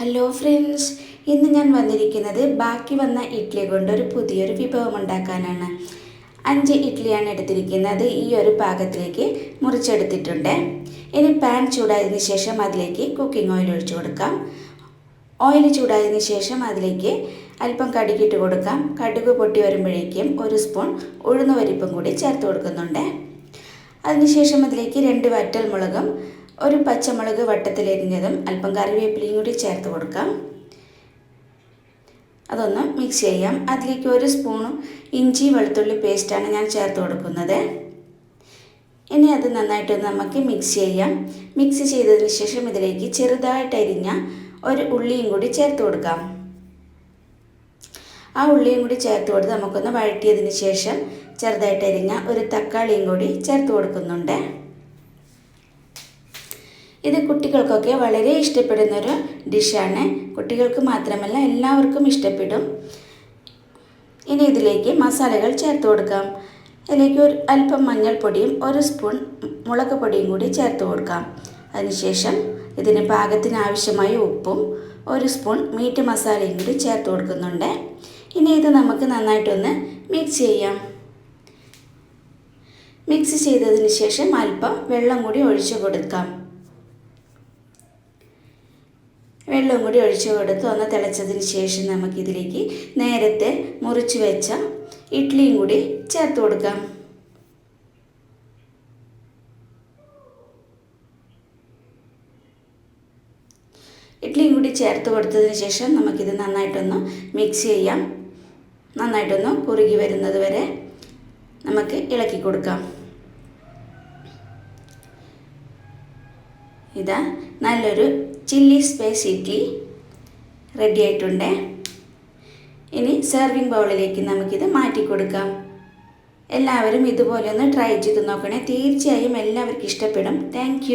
Hello friends ഇന്ന് ഞാൻ വന്നിരിക്കുന്നത് ബാക്കി വന്ന ഇഡ്ഡലി കൊണ്ട് ഒരു പുതിയൊരു വിഭവം ഉണ്ടാക്കാനാണ്. അഞ്ച് ഇഡ്ഡലിയാണ് എടുത്തിരിക്കുന്നത്. ഈ ഒരു പാകത്തിലേക്ക് മുറിച്ചെടുത്തിട്ടുണ്ട്. ഇനി പാൻ ചൂടായതിനു ശേഷം അതിലേക്ക് കുക്കിംഗ് ഓയിൽ ഒഴിച്ചു കൊടുക്കാം. ഓയിൽ ചൂടായതിനു ശേഷം അതിലേക്ക് അല്പം കടുകിട്ട് കൊടുക്കാം. കടുക് പൊട്ടി വരുമ്പോഴേക്കും ഒരു സ്പൂൺ ഉഴുന്നുവരിപ്പും കൂടി ചേർത്ത് കൊടുക്കുന്നുണ്ട്. അതിനുശേഷം അതിലേക്ക് രണ്ട് വറ്റൽ മുളകും ഒരു പച്ചമുളക് വട്ടത്തിലരിഞ്ഞതും അല്പം കറിവേപ്പിലയും കൂടി ചേർത്ത് കൊടുക്കാം. അതൊന്ന് മിക്സ് ചെയ്യാം. അതിലേക്ക് ഒരു സ്പൂണും ഇഞ്ചി വെളുത്തുള്ളി പേസ്റ്റാണ് ഞാൻ ചേർത്ത് കൊടുക്കുന്നത്. ഇനി അത് നന്നായിട്ടൊന്ന് നമുക്ക് മിക്സ് ചെയ്യാം. മിക്സ് ചെയ്തതിന് ശേഷം ഇതിലേക്ക് ചെറുതായിട്ട് അരിഞ്ഞ ഒരു ഉള്ളിയും കൂടി ചേർത്ത് കൊടുക്കാം. ആ ഉള്ളിയും കൂടി ചേർത്ത് കൊടുത്ത് നമുക്കൊന്ന് വഴറ്റിയതിന് ശേഷം ചെറുതായിട്ട് അരിഞ്ഞ ഒരു തക്കാളിയും കൂടി ചേർത്ത് കൊടുക്കുന്നുണ്ട്. ഇത് കുട്ടികൾക്കൊക്കെ വളരെ ഇഷ്ടപ്പെടുന്നൊരു ഡിഷാണ്. കുട്ടികൾക്ക് മാത്രമല്ല എല്ലാവർക്കും ഇഷ്ടപ്പെടും. ഇനി ഇതിലേക്ക് മസാലകൾ ചേർത്ത് കൊടുക്കാം. ഇതിലേക്ക് ഒരു അല്പം മഞ്ഞൾപ്പൊടിയും ഒരു സ്പൂൺ മുളക് പൊടിയും കൂടി ചേർത്ത് കൊടുക്കാം. അതിനുശേഷം ഇതിന് പാകത്തിന് ആവശ്യമായ ഉപ്പും ഒരു സ്പൂൺ മീറ്റ് മസാലയും കൂടി ചേർത്ത് കൊടുക്കുന്നുണ്ട്. ഇനി ഇത് നമുക്ക് നന്നായിട്ടൊന്ന് മിക്സ് ചെയ്യാം. മിക്സ് ചെയ്തതിന് ശേഷം അല്പം വെള്ളം കൂടി ഒഴിച്ചു കൊടുക്കാം. വെള്ളം കൂടി ഒഴിച്ചു കൊടുത്ത് ഒന്ന് തിളച്ചതിന് ശേഷം നമുക്കിതിലേക്ക് നേരത്തെ മുറിച്ച് വെച്ച ഇഡ്ഡലിയും കൂടി ചേർത്ത് കൊടുക്കാം. ഇഡ്ഡലിയും കൂടി ചേർത്ത് കൊടുത്തതിന് ശേഷം നമുക്കിത് നന്നായിട്ടൊന്ന് മിക്സ് ചെയ്യാം. നന്നായിട്ടൊന്ന് കുറുകി വരുന്നത് വരെ നമുക്ക് ഇളക്കി കൊടുക്കാം. ഇതാ നല്ലൊരു ചില്ലി സ്പേസ് ഇഡ്ഡലി റെഡി ആയിട്ടുണ്ട്. ഇനി സെർവിങ് ബൗളിലേക്ക് നമുക്കിത് മാറ്റി കൊടുക്കാം. എല്ലാവരും ഇതുപോലെ ഒന്ന് ട്രൈ ചെയ്ത് നോക്കണേ. തീർച്ചയായും എല്ലാവർക്കും ഇഷ്ടപ്പെടും. താങ്ക്